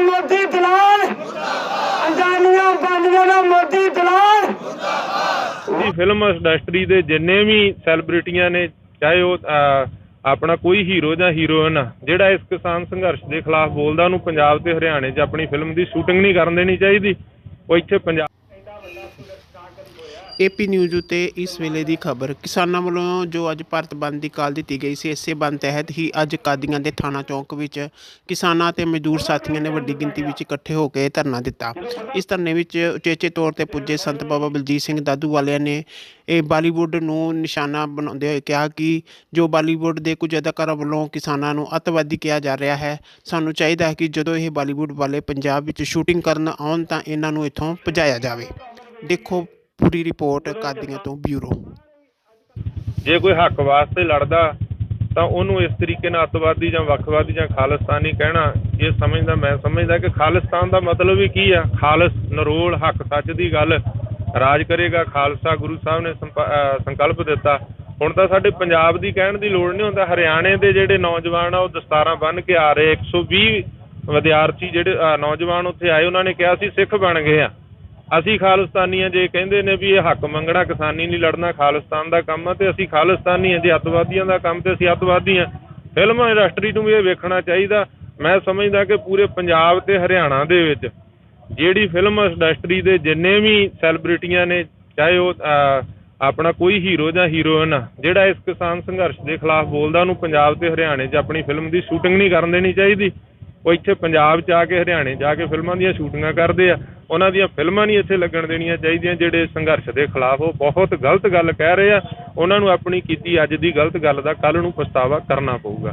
ਮੋਦੀ ਦਲਾਲ। ਅੰਜਾਨੀਆਂ ਬਾਨੀਆਂ ਦਾ ਮੋਦੀ ਦਲਾਲ। ਦੀ film industry ਦੇ ਜਿੰਨੇ ਵੀ ਸੈਲੀਬ੍ਰਿਟੀਆਂ ਨੇ ਚਾਹੇ ਉਹ ਆਪਣਾ ਕੋਈ ਹੀਰੋ ਜਾਂ ਹੀਰੋਇਨ ਆ, ਜਿਹੜਾ ਇਸ ਕਿਸਾਨ ਸੰਘਰਸ਼ ਦੇ ਖਿਲਾਫ ਬੋਲਦਾ ਉਹਨੂੰ ਪੰਜਾਬ ਤੇ ਹਰਿਆਣੇ 'ਚ ਆਪਣੀ ਫਿਲਮ ਦੀ ਸ਼ੂਟਿੰਗ ਨਹੀਂ ਕਰਨ ਦੇਣੀ ਚਾਹੀਦੀ ਉਹ ਇੱਥੇ ਪੰਜਾਬ ਏਪੀ ਨਿਊਜ਼ ਉਤੇ ਇਸ ਵੇਲੇ ਦੀ ਖਬਰ, ਕਿਸਾਨਾਂ ਵੱਲੋਂ ਜੋ ਅੱਜ ਭਾਰਤ ਬੰਦ ਦੀ ਕਾਲ ਦਿੱਤੀ ਗਈ ਸੀ, ਇਸੇ ਬੰਦ ਤਹਿਤ ਹੀ ਅੱਜ ਕਾਦੀਆਂ ਦੇ ਥਾਣਾ ਚੌਂਕ ਵਿੱਚ ਕਿਸਾਨਾਂ ਤੇ ਮਜ਼ਦੂਰ ਸਾਥੀਆਂ ਨੇ ਵੱਡੀ ਗਿਣਤੀ ਵਿੱਚ ਇਕੱਠੇ ਹੋ ਕੇ ਧਰਨਾ ਦਿੱਤਾ। ਇਸ ਧਰਨੇ ਵਿੱਚ ਉਚੇਚੇ ਤੌਰ ਤੇ ਪੁੱਜੇ ਸੰਤ ਬਾਬਾ ਬਲਜੀਤ ਸਿੰਘ ਦਾਦੂ ਵਾਲਿਆਂ ਨੇ ਇਹ ਬਾਲੀਵੁੱਡ ਨੂੰ ਨਿਸ਼ਾਨਾ ਬਣਾਉਂਦੇ ਹੋਏ ਕਿਹਾ ਕਿ ਜੋ ਬਾਲੀਵੁੱਡ ਦੇ ਕੁਝ ਅਦਾਕਾਰਾਂ ਵੱਲੋਂ ਕਿਸਾਨਾਂ ਨੂੰ ਅੱਤਵਾਦੀ ਕਿਹਾ ਜਾ ਰਿਹਾ ਹੈ, ਸਾਨੂੰ ਚਾਹੀਦਾ ਹੈ ਕਿ ਜਦੋਂ ਇਹ ਬਾਲੀਵੁੱਡ ਵਾਲੇ ਪੰਜਾਬ ਵਿੱਚ ਸ਼ੂਟਿੰਗ ਕਰਨ ਆਉਣ ਤਾਂ ਇਹਨਾਂ ਨੂੰ ਇੱਥੋਂ ਭਜਾਇਆ ਜਾਵੇ। ਦੇਖੋ ਪੂਰੀ ਰਿਪੋਰਟ ਕਾਦੀਆਂ ਤੋਂ ਬਿਊਰੋ ਜੇ ਕੋਈ ਹੱਕ ਵਾਸਤੇ ਲੜਦਾ ਤਾਂ ਉਹਨੂੰ ਇਸ ਤਰੀਕੇ ਨਾਲ ਅੱਤਵਾਦੀ ਜਾਂ ਵੱਖਵਾਦੀ ਜਾਂ ਖਾਲਿਸਤਾਨੀ ਕਹਿਣਾ ਇਹ ਸਮਝਦਾ ਮੈਂ ਸਮਝਦਾ ਕਿ ਖਾਲਿਸਤਾਨ ਦਾ ਮਤਲਬ ਹੀ ਕੀ ਆ? ਖਾਲਿਸ ਨਰੋਲ ਹੱਕ ਸੱਚ ਦੀ ਗੱਲ ਰਾਜ ਕਰੇਗਾ। ਖਾਲਸਾ ਗੁਰੂ ਸਾਹਿਬ ਨੇ ਸੰਕਲਪ ਦਿੱਤਾ। ਹੁਣ ਤਾਂ ਸਾਡੇ ਪੰਜਾਬ ਦੀ ਕਹਿਣ ਦੀ ਲੋੜ ਨਹੀਂ ਹੁੰਦਾ। ਹਰਿਆਣੇ ਦੇ ਜਿਹੜੇ ਨੌਜਵਾਨ ਆ ਉਹ ਦਸਤਾਰਾਂ ਬੰਨ੍ਹ ਕੇ ਆ ਰਹੇ। 120 ਵਿਦਿਆਰਥੀ ਜਿਹੜੇ ਨੌਜਵਾਨ ਉੱਥੇ ਆਏ ਉਹਨਾਂ ਨੇ ਕਿਹਾ ਸੀ ਸਿੱਖ ਬਣ ਗਏ ਆ। ਅਸੀਂ ਖਾਲਿਸਤਾਨੀ ਆ ਜੇ ਕਹਿੰਦੇ ਨੇ ਵੀ ਇਹ ਹੱਕ ਮੰਗਣਾ ਕਿਸਾਨੀ ਨਹੀਂ ਲੜਨਾ ਖਾਲਿਸਤਾਨ ਦਾ ਕੰਮ ਆ ਤੇ ਅਸੀਂ ਖਾਲਿਸਤਾਨੀ ਆ ਜੇ ਅੱਤਵਾਦੀਆਂ ਦਾ ਕੰਮ ਤੇ ਅਸੀਂ ਅੱਤਵਾਦੀ ਆ। ਫਿਲਮ ਇੰਡਸਟਰੀ ਨੂੰ ਵੀ ਇਹ ਵੇਖਣਾ ਚਾਹੀਦਾ। ਮੈਂ ਸਮਝਦਾ ਕਿ ਪੂਰੇ ਪੰਜਾਬ ਤੇ ਹਰਿਆਣਾ ਦੇ ਵਿੱਚ ਜਿਹੜੀ ਫਿਲਮ ਇੰਡਸਟਰੀ ਦੇ ਜਿੰਨੇ ਵੀ ਸੈਲੀਬ੍ਰਿਟੀਆਂ ਨੇ ਚਾਹੇ ਉਹ ਆਪਣਾ ਕੋਈ ਹੀਰੋ ਜਾਂ ਹੀਰੋਇਨ ਆ, ਜਿਹੜਾ ਇਸ ਕਿਸਾਨ ਸੰਘਰਸ਼ ਦੇ ਖਿਲਾਫ ਬੋਲਦਾ ਉਹਨੂੰ ਪੰਜਾਬ ਤੇ ਹਰਿਆਣੇ 'ਚ ਆਪਣੀ ਫਿਲਮ ਦੀ ਸ਼ੂਟਿੰਗ ਨਹੀਂ ਕਰਨ ਦੇਣੀ ਚਾਹੀਦੀ। ਉਹ ਇੱਥੇ ਪੰਜਾਬ 'ਚ ਆ ਕੇ ਹਰਿਆਣੇ ਜਾ ਕੇ ਫਿਲਮਾਂ ਦੀਆਂ ਸ਼ੂਟਿੰਗਾਂ ਕਰਦੇ ਆ। ਉਹਨਾਂ ਦੀਆਂ ਫਿਲਮਾਂ ਨਹੀਂ ਇੱਥੇ ਲੱਗਣ ਦੇਣੀਆਂ ਚਾਹੀਦੀਆਂ, ਜਿਹੜੇ ਸੰਘਰਸ਼ ਦੇ ਖਿਲਾਫ ਉਹ ਬਹੁਤ ਗਲਤ ਗੱਲ ਕਹਿ ਰਹੇ ਆ। ਉਹਨਾਂ ਨੂੰ ਆਪਣੀ ਕੀਤੀ ਅੱਜ ਦੀ ਗਲਤ ਗੱਲ ਦਾ ਕੱਲ ਨੂੰ ਪਛਤਾਵਾ ਕਰਨਾ ਪਊਗਾ।